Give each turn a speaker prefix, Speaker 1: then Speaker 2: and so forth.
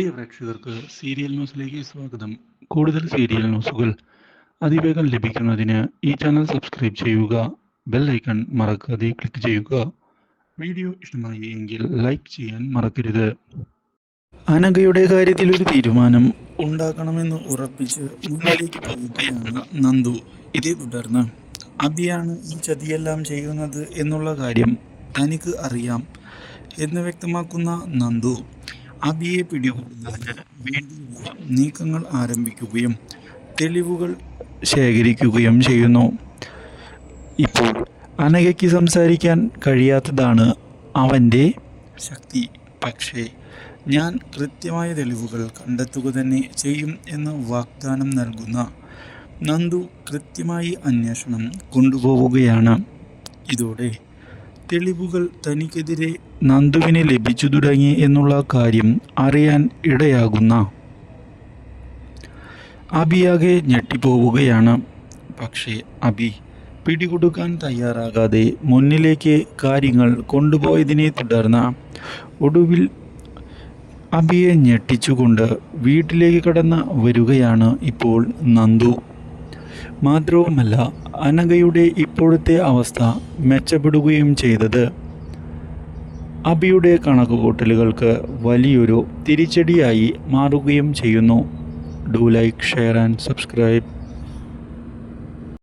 Speaker 1: പ്രിയ പ്രേക്ഷകർക്ക് സീരിയൽ ന്യൂസിലേക്ക് സ്വാഗതം. കൂടുതൽ സീരിയൽ ന്യൂസുകൾ അതിവേഗം ലഭിക്കുന്നതിന് ഈ ചാനൽ സബ്സ്ക്രൈബ് ചെയ്യുക ബെൽ ഐക്കൺ മറക്കാതെ ക്ലിക്ക് ചെയ്യുക. വീഡിയോ ഇഷ്ടമായി എങ്കിൽ ലൈക്ക് ചെയ്യാൻ മറക്കരുത്. അനഘയുടെ കാര്യത്തിൽ ഒരു തീരുമാനം ഉണ്ടാക്കണമെന്ന് ഉറപ്പിച്ച് മുന്നിലേക്ക് പോവുകയാണ് നന്ദു. ഇതേ തുടർന്ന് അബിയാണ് ഈ ചതിയെല്ലാം ചെയ്യുന്നത് എന്നുള്ള കാര്യം തനിക്ക് അറിയാം എന്ന് വ്യക്തമാക്കുന്ന നന്ദു. അബിയെ പിടികൂടുന്നതിന് വേണ്ടിയുള്ള നീക്കങ്ങൾ ആരംഭിക്കുകയും തെളിവുകൾ ശേഖരിക്കുകയും ചെയ്യുന്നു. ഇപ്പോൾ അനഘയ്ക്ക് സംസാരിക്കാൻ കഴിയാത്തതാണ് അവന്റെ ശക്തി. പക്ഷേ ഞാൻ കൃത്യമായ തെളിവുകൾ കണ്ടെത്തുക തന്നെ ചെയ്യും എന്ന് വാഗ്ദാനം നൽകുന്ന നന്ദു കൃത്യമായി അന്വേഷണം കൊണ്ടുപോവുകയാണ്. ഇതോടെ തെളിവുകൾ തനിക്കെതിരെ നന്ദുവിന് ലഭിച്ചു തുടങ്ങി എന്നുള്ള കാര്യം അറിയാൻ ഇടയാകുന്ന അബിയാകെ ഞെട്ടിപ്പോവുകയാണ്. പക്ഷേ അബി പിടികൊടുക്കാൻ തയ്യാറാകാതെ മുന്നിലേക്ക് കാര്യങ്ങൾ കൊണ്ടുപോയതിനെ തുടർന്ന് ഒടുവിൽ അബിയെ ഞെട്ടിച്ചുകൊണ്ട് വീട്ടിലേക്ക് കടന്ന് വരികയാണ് ഇപ്പോൾ നന്ദു. മാത്രവുമല്ല അനഘയുടെ ഇപ്പോഴത്തെ അവസ്ഥ മെച്ചപ്പെടുകയും ചെയ്തത്. അബിയുടെ കണക്കുകൂട്ടലുകൾക്ക് വലിയൊരു തിരിച്ചടിയായി മാറുകയും ചെയ്യുന്നു. Do like share and subscribe.